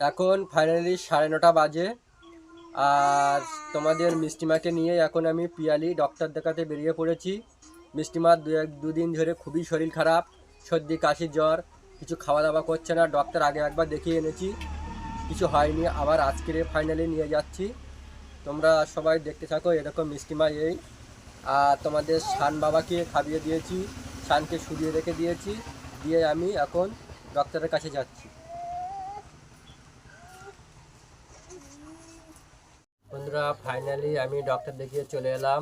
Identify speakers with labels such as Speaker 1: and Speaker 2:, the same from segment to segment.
Speaker 1: এখন ফাইনালি সাড়ে নটা বাজে। আর তোমাদের মিষ্টিমাকে নিয়ে এখন আমি পিয়ালি ডক্টর দেখাতে বেরিয়ে পড়েছি। মিষ্টিমার দু এক, দুদিন ধরে খুবই শরীর খারাপ, সর্দি, কাশি, জ্বর, কিছু খাওয়া দাওয়া করছে না ডক্টর আগে একবার দেখিয়ে এনেছি। কিছু হয়নি, আবার আজকের ফাইনালি নিয়ে যাচ্ছি। তোমরা সবাই দেখতে থাকো, এরকম মিষ্টিমা এই। আর তোমাদের শান বাবাকে খাইয়ে দিয়েছি, শানকে শুরিয়ে রেখে দিয়েছি। দিয়ে আমি এখন ডক্টরের কাছে যাচ্ছি। বন্ধুরা ফাইনালি আমি ডক্টর দেখিয়ে চলে এলাম।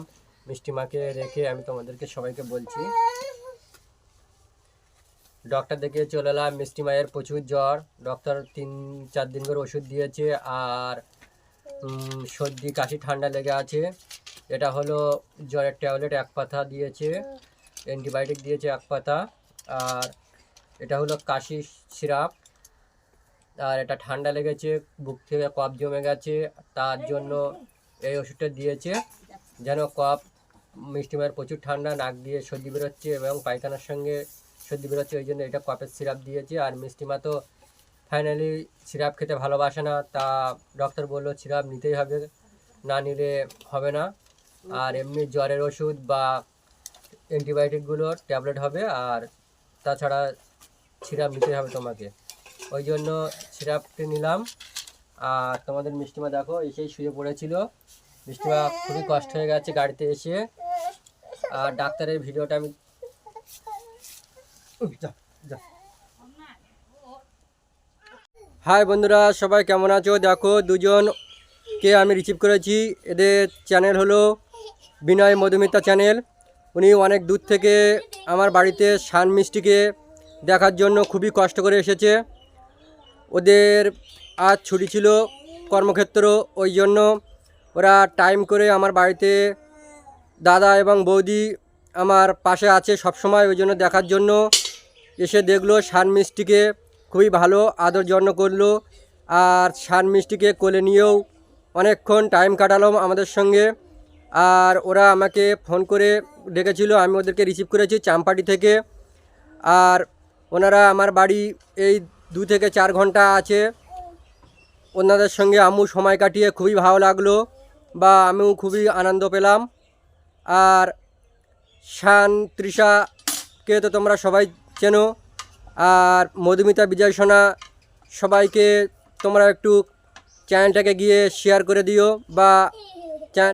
Speaker 1: মিষ্টিমাকে রেখে আমি তোমাদেরকে সবাইকে বলছি। ডক্টর দেখিয়ে চলে এলাম, মিষ্টি মায়ের প্রচুর জ্বর। ডক্টর তিন, চার দিন করে ওষুধ দিয়েছে আর সর্দি, কাশি, ঠান্ডা লেগে আছে। এটা হলো জ্বরের ট্যাবলেট, এক পাতা দিয়েছে। অ্যান্টিবায়োটিক দিয়েছে এক পাতা। আর এটা হলো কাশি সিরাপ। আর এটা ঠান্ডা লেগেছে, বুক থেকে কফ জমে গেছে, তার জন্য এই ওষুধটা দিয়েছে। যেন কফ, মিষ্টি মায়ের প্রচুর ঠান্ডা, নাক দিয়ে সর্দি বেরোচ্ছে এবং পায়খানার সঙ্গে সর্দি বেরোচ্ছে, ওই জন্য এটা কফের সিরাপ দিয়েছে। আর মিষ্টিমা তো ফাইনালি সিরাপ খেতে ভালোবাসে না, তা ডক্টর বলল, সিরাপ নিতেই হবে, না নিলে হবে না। আর এমনি জ্বরের ওষুধ বা অ্যান্টিবায়োটিকগুলোর ট্যাবলেট হবে, আর তাছাড়া সিরাপ নিতেই হবে তোমাকে। ওই জন্য সিরাপটি নিলাম। আর তোমাদের মিষ্টিমা দেখো, এসেই শুয়ে পড়েছিল। মিষ্টিমা খুবই কষ্ট হয়ে গেছে গাড়িতে এসে। আর ডাক্তারের ভিডিওটা আমি। হাই বন্ধুরা, সবাই কেমন আছো? দেখো, দুজনকে আমি রিসিভ করেছি। এদের চ্যানেল হলো বিনয় মধুমিতা চ্যানেল উনি অনেক দূর থেকে আমার বাড়িতে সান মিষ্টিকে দেখার জন্য খুবই কষ্ট করে এসেছে। ওদের আজ ছুটি ছিল কর্মক্ষেত্র, ওই জন্য ওরা টাইম করে আমার বাড়িতে দাদা এবং বৌদি আমার পাশে আছে সব সময় ওই জন্য দেখার জন্য। এসে দেখল শান মিষ্টিকে খুবই ভালো আদর যত্ন করল আর শান মিষ্টিকে কোলে নিয়েও অনেকক্ষণ টাইম কাটালাম আমাদের সঙ্গে। আর ওরা আমাকে ফোন করে ডেকেছিল, আমি ওদেরকে রিসিভ করেছি চাম্পাটি থেকে। আর ওনারা আমার বাড়ি এই দু থেকে চার ঘণ্টা আছে। ওনাদের সঙ্গে আমু সময় কাটিয়ে খুবই ভালো লাগল বা আমিও খুবই আনন্দ পেলাম। আর শান তৃষাকে তো তোমরা সবাই চেনো। আর মধুমিতা, বিজয় সোনা সবাইকে তোমরা একটু চ্যানেলটাকে গিয়ে শেয়ার করে দিও বা